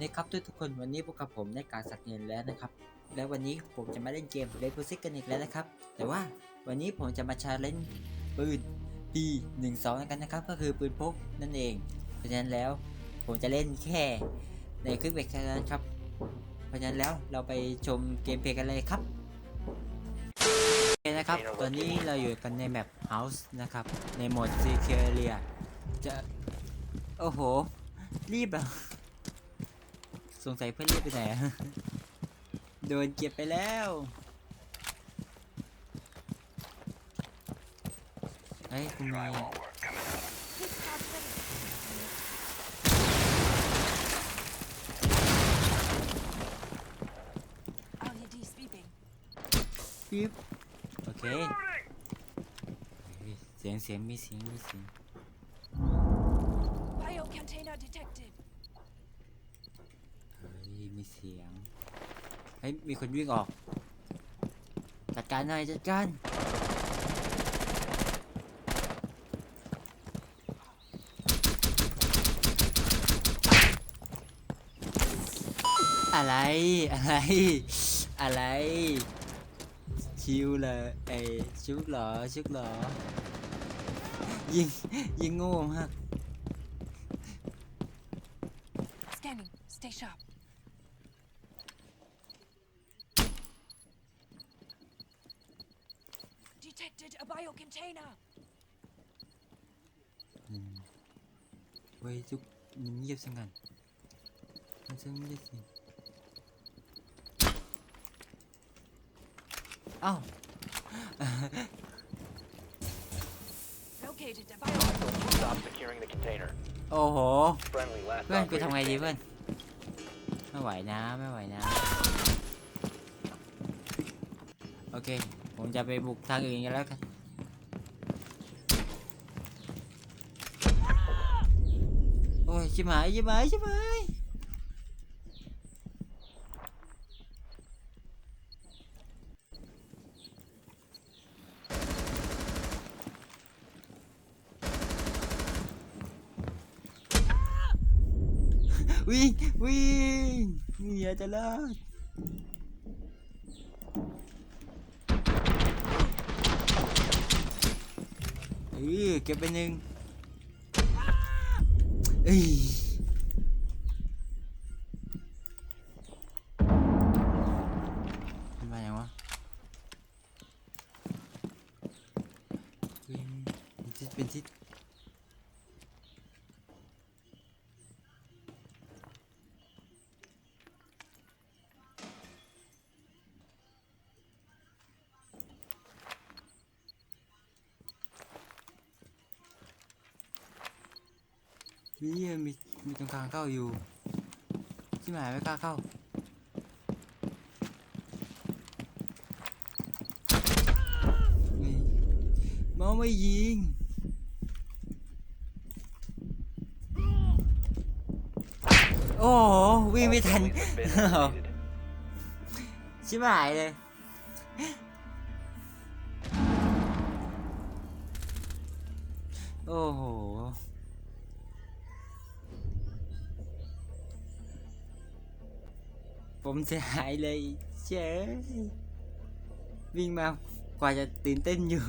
นี่ครับทุกคนวันนี้พวกกับผมได้การสักเงินแล้วนะครับ แล้ววันนี้ผมจะมาเล่นเกมเลน p ูซิกกันอีกแล้วนะครับ แต่ว่าวันนี้ผมจะมาชาเลนจ์ปืน P12 กันนะครับ ก็คือปืนพกนั่นเอง เพราะฉะนั้นแล้วผมจะเล่นแค่ในคลิปเบรกแค่นั้นครับ เพราะฉะนั้นแล้วเราไปชมเกมเพลย์กันเลยครับโอเคนะครับ ตอนนี้เราอยู่กันในแมป House นะครับ ในโหมด Secure จะ โอ้โห รีบอะ สงสัยเพื่อนรีบไปไหนอะโดนเก็บไปแล้วเฮ้ยคุณมี LED sweeping. ปิ๊บโอเคเฮ้ยเสียงเสียงมีเสียงมีเสียง Bio container detected. เฮ้ย มีเสียง เฮ้ย มีคนวิ่งออก จัดการหน่อยจัดการ อะไร อะไร อะไร ชิวเลยไอชุกเหรอ ชุกเหรอ ยิง ยิงโง่มาก Scanning. Stay sharp. Detected a bio container. อืมเว้ยทุกมันเงียบสังกันมันจะเงียบสิเอ้า Located a bio. Stop securing the container. โอ้โห Friendly last เพื่อนกู operator ทำไงดี standing. เพื่อน ไม่ไหวนะไม่ไหวนะ โอเค ผมจะไปบุกทางอื่นกันแล้วกัน โอ้ ยชิบหายชิบหายชิบหายวิ่งวิ่งเหนียจะลาดเออเก็บไปหนึ่ง เนี่มีมีตรงกลางเข้าอยู่ที่หมายไม่กล้าเข้านี่มองไม่ยิงโอ้โหวิ่งไม่ทันชิบหายเลยโอ้โห ผมเสียหายเลยเชยวิ่งมากว่าจะตื่นเต้นอยู่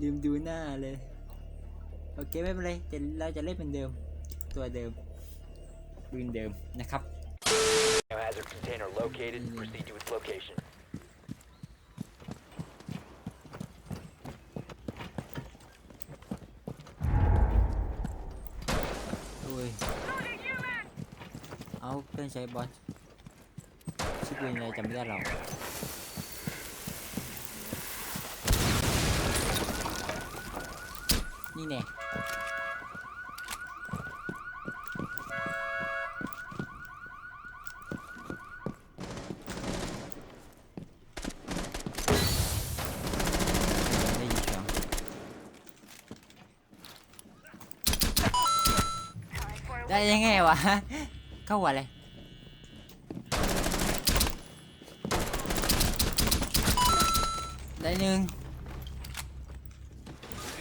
ลืมดูหน้าเลย โอเคไม่เป็นไรแต่เราจะเล่นเป็นเดิม ตัวเดิมปืนเดิมนะครับ Hazard container located. Proceed to its location. โอ้ย เอาเพื่อนใช้บอสชื่อปืนอะไไม่ได้หรอกนี่แน่ได้ยินเสียงได้ยังไงวะเข้าหัวเลยได้หนึ่ง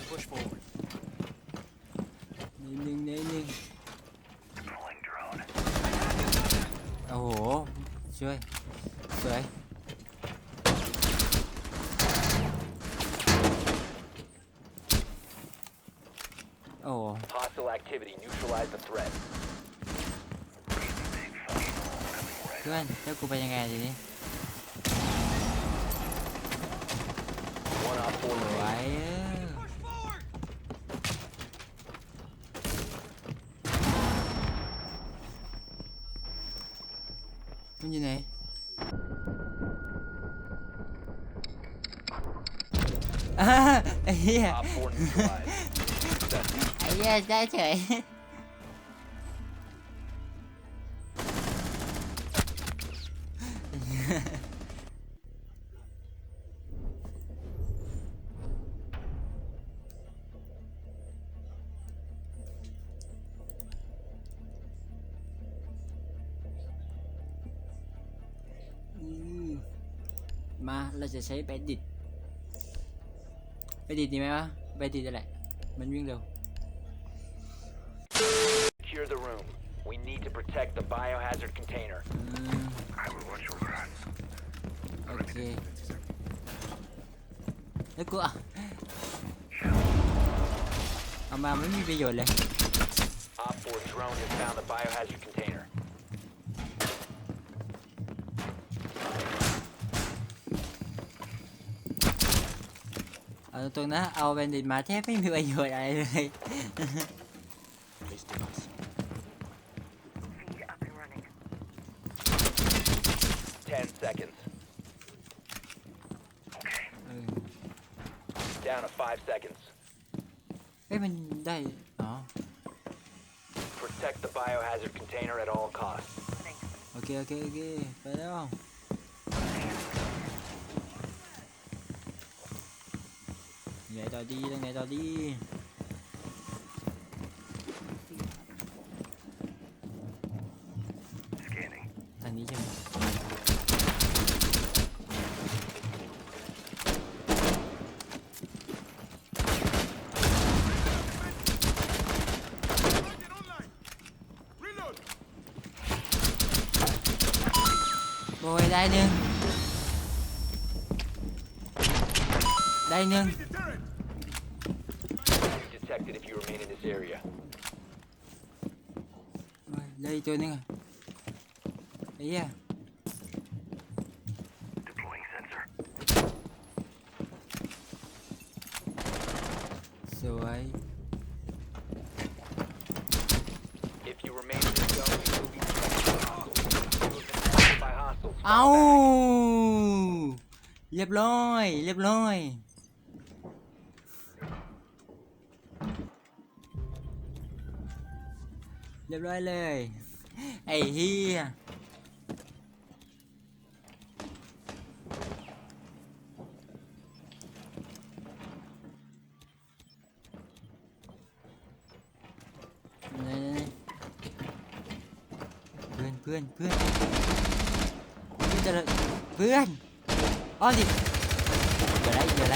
Push forward. ได้หนึ่งได้หนึ่ง Deploying drone. ช่วย สวย โอ้ Hostile activity. Neutralize the threat. เพื่อนแล้วกูไปยังไงทีนี้ One op four ส ว remaining. ยเออมันอยู่ไหนอ่าไอ้เหี้ย Op four neutralized. ไอ้เหี้ยได้เฉย เราจะใช้ใบดิดใบดิดดีไหมวะใบดิดอะไรมันวิ่งเร็ว Secure the room. We need to protect the biohazard container. อืมโอเคแล้วกูอะเอามาไม่มีประโยชน์เลย Op 4 drone has found the biohazard container. เอาตรงๆนะเอาแบนดิตมาแทบไม่มีประโยชน์อะไรเลย Ten seconds. เออ Down to five seconds. เอ้ยมันได้อ๋อ Protect the biohazard container at all costs. โอเคโอเคโอเคไปแล้ว ไงต่อดียังไงต่อดีทางนี้ใช่ไหมโอ้ยได้หนึ่งได้หนึ่ง You detected if you remain in this area. โอ้ยได้อีกตัวหนึ เรียบร้อยเรียบร้อยเลย ไอ้เฮียไหนๆเพื่อนเพื่อนเพื่อนเพื่อนจะละเพื่อนอ้อนดิเดี๋ยวไรเดี๋ยวไร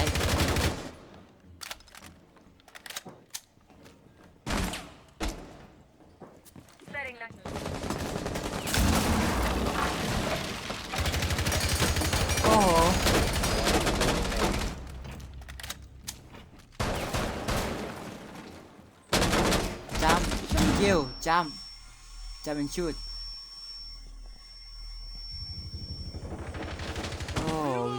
โอ้โหจัมเกี่ยวจัมจัมเป็นชุดโอ้ย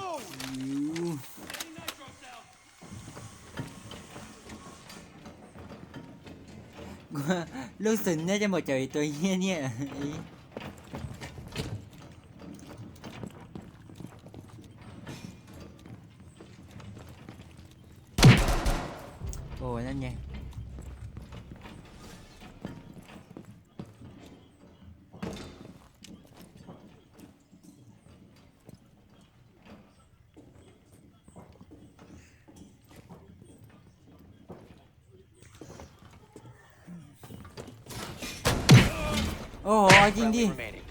ลูกศิษย์น่าจะหมดจากตัวเนี้ยเนี่ยไอ้โอ้นั่นไง โอ้โหเอาจริง Friendly ดิ remaining.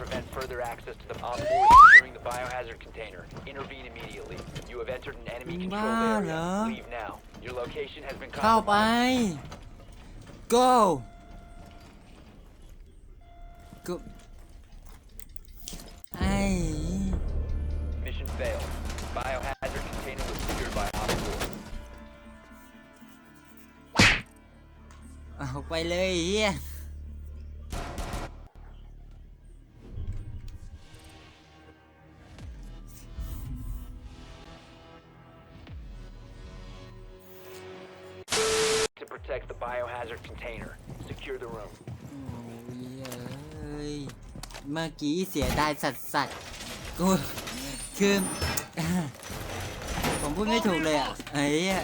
Prevent further access to the Op 4 securing the biohazard container. Intervene immediately. You have entered an enemy Ba controlled area. lỡ. Leave now. Your location has been เข้าไป compromised. go go Mission failed. Biohazard container was secured by Op 4. เอาไปเลยไอ้เฮีย the biohazard container, secure the room. โอ้ยเอ้ยเมื่อกี้เสียดายสัตว์สัตว์กูคือ ผมพูดไม่ถูกเลยอะไอ้เหี้ย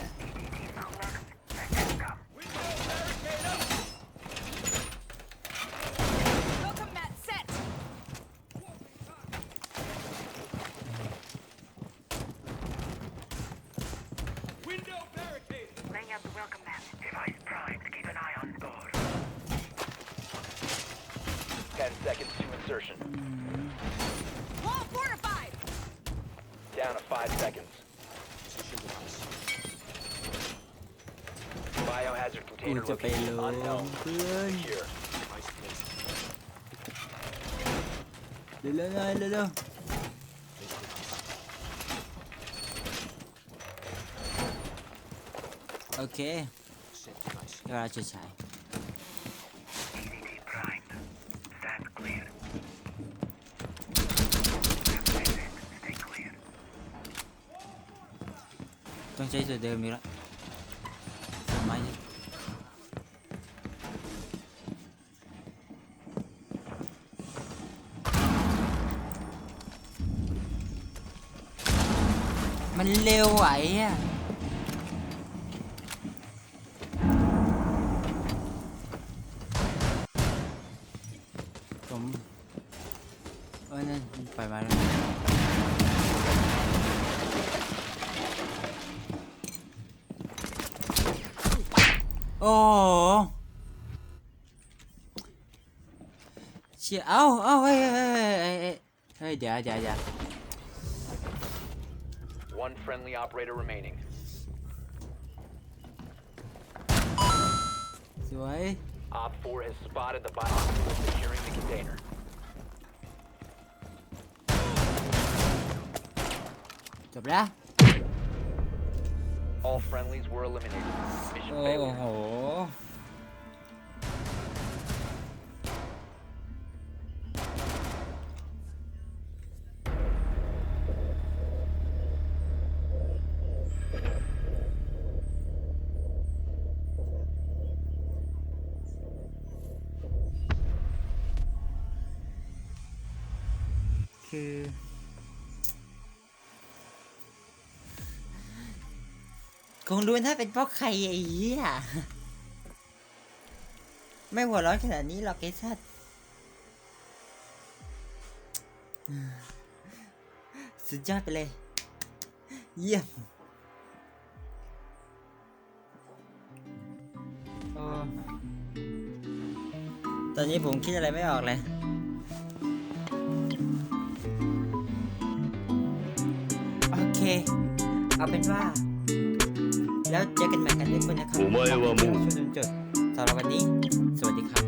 seconds to insertion. Wall fortified. Down to 5 seconds. Biohazard กู container จะไปล location ง unknown. เพื่อน Secure. เร็วๆหน่อยเร็วๆโอเคเวลาจะใช้ ECT primed. Stand clear. Stay clear. ต้อง ใช้ตัวเดิมอีกแล้วทำไมเนี่ยมันเร็วไหวอะผมเออนั่นมันไปมาแล้ว โอ้โหเชี่ยเอ้าเอ้าเฮ้ยเฮ้ยเฮ้ยเฮ้ยเฮ้ยเฮ้ยเดี๋ยวเดี๋ยวเดี๋ยว One friendly operator remaining. สวย Op 4 has spotted the biohazard securing the container. จบแล้ว All friendlies were eliminated. Mission โอ้ failed. โห คือ คงรู้นะเป็นเพราะใครไอ้เหี้ยไม่หัวร้อนขนาดนี้หรอกไอ้สัตว์สุดยอดไปเลย เยี่ยมตอนนี้ผมคิดอะไรไม่ออกเลยโอเค เอาเป็นว่า แล้วเจอกันใหม่กันเลยคนนะครับช่วยจนจบสำหรับวันนี้ สวัสดีครับ